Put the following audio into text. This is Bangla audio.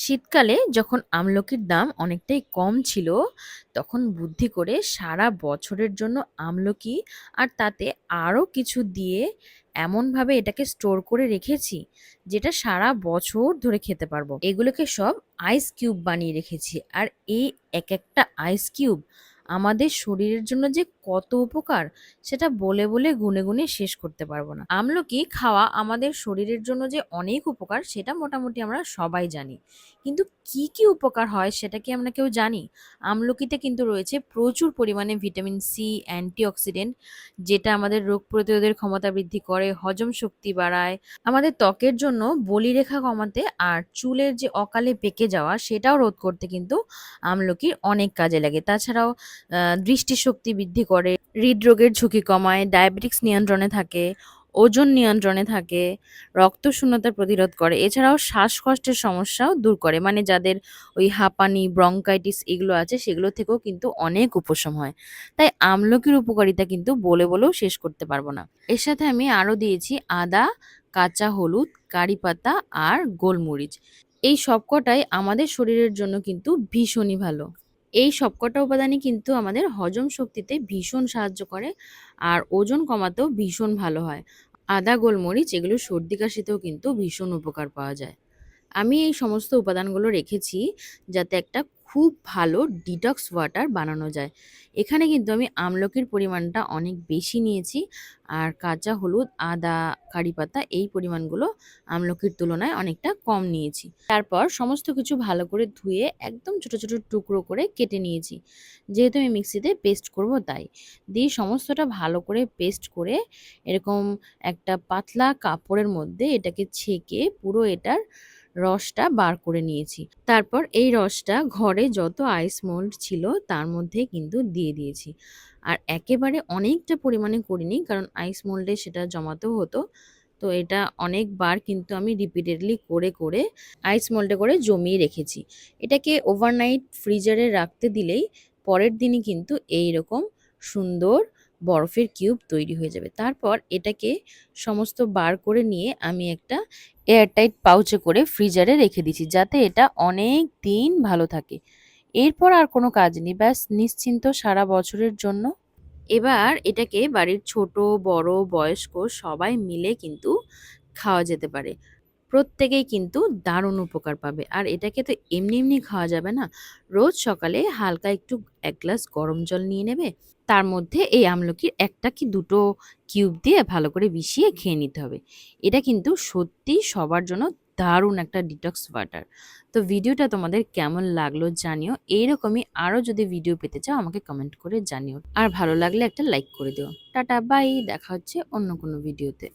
শীতকালে যখন আমলকির দাম অনেকটাই কম ছিল, তখন বুদ্ধি করে সারা বছরের জন্য আমলকি আর তাতে আরও কিছু দিয়ে এমনভাবে এটাকে স্টোর করে রেখেছি, যেটা সারা বছর ধরে খেতে পারব। এগুলোকে সব আইস কিউব বানিয়ে রেখেছি, আর এই এক একটা আইস কিউব আমাদের শরীরের জন্য যে কত উপকার সেটা বলে বলে গুনে গুনে শেষ করতে পারব না। আমলকি খাওয়া আমাদের শরীরের জন্য যে অনেক উপকার সেটা মোটামুটি আমরা সবাই জানি। কিন্তু কি কি উপকার হয় সেটা কি আমরা কেউ জানি? আমলকিতে কিন্তু রয়েছে প্রচুর পরিমাণে ভিটামিন সি অ্যান্টিঅক্সিডেন্ট যেটা আমাদের রোগ প্রতিরোধের ক্ষমতা বৃদ্ধি করে, হজম শক্তি বাড়ায়। আমাদের ত্বকের জন্য বলিরেখা কমাতে আর চুলের যে অকালে পেকে যাওয়া সেটাও রোধ করতে কিন্তু আমলকির অনেক কাজে লাগে। তাছাড়াও দৃষ্টিশক্তি বৃদ্ধি করে হৃদরোগের ঝুঁকি কমায়, ডায়াবেটিক্স নিয়ন্ত্রণে থাকে, ওজন নিয়ন্ত্রণে থাকে রক্ত শূন্যতা প্রতিরোধ করে। এছাড়াও শ্বাসকষ্টের সমস্যাও দূর করে। মানে যাদের ওই হাঁপানি, ব্রঙ্কাইটিস এগুলো আছে, সেগুলো থেকেও কিন্তু অনেক উপশম হয়। তাই আমলকির উপকারিতা কিন্তু বলে বলেও শেষ করতে পারব না। এর সাথে আমি আরও দিয়েছি আদা, কাঁচা হলুদ, কারি পাতা আর গোলমরিচ। এই সবকটাই আমাদের শরীরের জন্য কিন্তু ভীষণই ভালো। এই সবকটা উপাদানই কিন্তু আমাদের হজম শক্তিতে ভীষণ সাহায্য করে আর ওজন কমাতেও ভীষণ ভালো হয়। আদা, গোলমরিচ এগুলো সর্দি কাশিতেও কিন্তু ভীষণ উপকার পাওয়া যায়। আমি এই সমস্ত উপাদানগুলো রেখেছি যাতে একটা খুব ভালো ডিটক্স ওয়াটার বানানো যায়। এখানে কিন্তু আমি আমলকির পরিমাণটা অনেক বেশি নিয়েছি আর কাঁচা হলুদ, আদা, কারি পাতা এই পরিমাণগুলো আমলকির তুলনায় অনেকটা কম নিয়েছি। তারপর সমস্ত কিছু ভালো করে ধুয়ে একদম ছোট ছোট টুকরো করে কেটে নিয়েছি। যেহেতু আমি মিক্সিতে পেস্ট করব তাই। দিয়ে সমস্তটা ভালো করে পেস্ট করে এরকম একটা পাতলা কাপড়ের মধ্যে এটাকে ছেঁকে পুরো এটার রসটা বার করে নিয়েছি। তারপর এই রসটা ঘরে যত আইস মোল্ড ছিল তার মধ্যে কিন্তু দিয়ে দিয়েছি। আর একেবারে অনেকটা পরিমাণে করিনি কারণ আইস মোল্ডে সেটা জমাতেও হতো। তো এটা অনেকবার কিন্তু আমি রিপিটেডলি করে করে আইস মোল্ডে করে জমিয়ে রেখেছি। এটাকে ওভারনাইট ফ্রিজারে রাখতে দিলেই পরের দিনই কিন্তু এই রকম সুন্দর বরফের কিউব তৈরি হয়ে যাবে। তারপর এটাকে সমস্ত বার করে নিয়ে আমি একটা এয়ারটাইট পাউচে করে ফ্রিজারে রেখে দিয়েছি, যাতে এটা অনেক দিন ভালো থাকে। এরপর আর কোনো কাজ নেই, ব্যাস নিশ্চিন্ত সারা বছরের জন্য। এবার এটাকে বাড়ির ছোট, বড়, বয়স্ক সবাই মিলে কিন্তু খাওয়া যেতে পারে। প্রত্যেকেই কিন্তু দারুণ উপকার পাবে। আর এটাকে তো এমনি এমনি খাওয়া যাবে না। রোজ সকালে হালকা একটু এক গ্লাস গরম জল নিয়ে নেবে। তার মধ্যে এই আমলকির একটা কি দুটো কিউব দিয়ে ভালো করে মিশিয়ে খেয়ে নিতে হবে। এটা কিন্তু সত্যি সবার জন্য দারুণ একটা ডিটক্স ওয়াটার তো ভিডিওটা তোমাদের কেমন লাগল জানিও। এইরকমই আরও যদি ভিডিও পেতে চাও আমাকে কমেন্ট করে জানিও। আর ভালো লাগলে একটা লাইক করে দিও। টাটা বাই দেখা হচ্ছে অন্য কোনো ভিডিওতে